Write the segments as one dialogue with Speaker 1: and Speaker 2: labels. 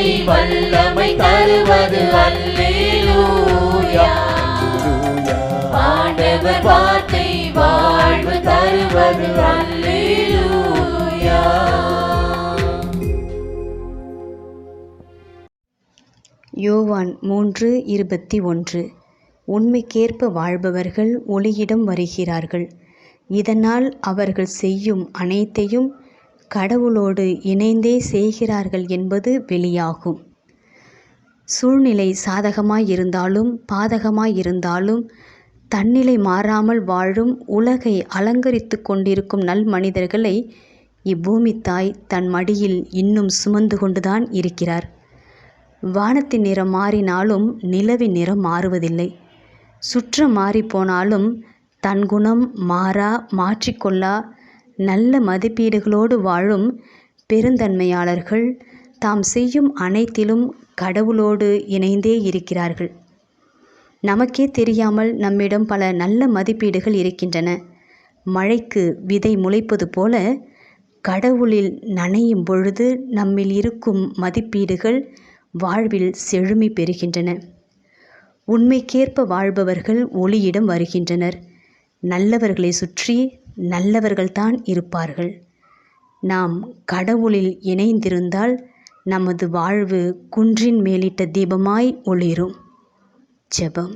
Speaker 1: வல்லமை தருவது அல்லேலூயா. ஆண்டவர் வார்த்தை வாழ்வு தருவது அல்லேலூயா.
Speaker 2: யோவான் மூன்று இருபத்தி ஒன்று. உண்மைக்கேற்ப வாழ்பவர்கள் ஒளியிடம் வருகிறார்கள். இதனால் அவர்கள் செய்யும் அனைத்தையும் கடவுளோடு இணைந்தே செய்கிறார்கள் என்பது வெளியாகும். சூழ்நிலை சாதகமாய் இருந்தாலும் பாதகமாய் இருந்தாலும் தன்னிலை மாறாமல் வாழும் உலகை அலங்கரித்து கொண்டிருக்கும் நல் மனிதர்களை இப்பூமி தாய் தன் மடியில் இன்னும் சுமந்து கொண்டுதான் இருக்கிறார். வானத்தின் நிறம் மாறினாலும் நிலவின் நிறம் மாறுவதில்லை. சுற்றம் மாறிப்போனாலும் தன் குணம் மாறா மாற்றிக்கொள்ளா நல்ல மதிப்பீடுகளோடு வாழும் பெருந்தன்மையாளர்கள் தாம் செய்யும் அனைத்திலும் கடவுளோடு இணைந்தே இருக்கிறார்கள். நமக்கே தெரியாமல் நம்மிடம் பல நல்ல மதிப்பீடுகள் இருக்கின்றன. மழைக்கு விதை முளைப்பது போல கடவுளில் நனையும் பொழுது நம்மில் இருக்கும் மதிப்பீடுகள் வாழ்வில் செழுமை பெறுகின்றன. உண்மைக்கேற்ப வாழ்பவர்கள் ஒளியிடம் வருகின்றனர். நல்லவர்களை சுற்றி நல்லவர்கள்தான் இருப்பார்கள். நாம் கடவுளில் இணைந்திருந்தால் நமது வாழ்வு குன்றின் மேலிட்ட தீபமாய் ஒளிரும். ஜெபம்.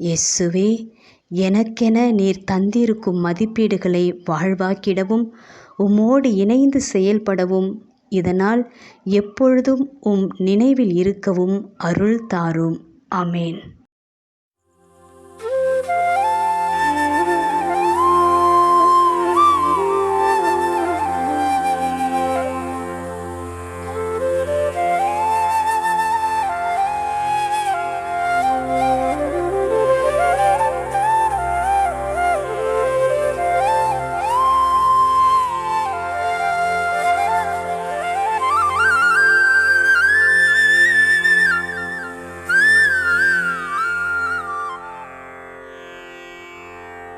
Speaker 2: இயேசுவே எனக்கென நீர் தந்திருக்கும் மதிப்பீடுகளை வாழ்வாக்கிடவும் உம்மோடு இணைந்து செயல்படவும் இதனால் எப்பொழுதும் உம் நினைவில் இருக்கவும் அருள் தாரும். அமேன்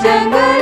Speaker 1: 整个。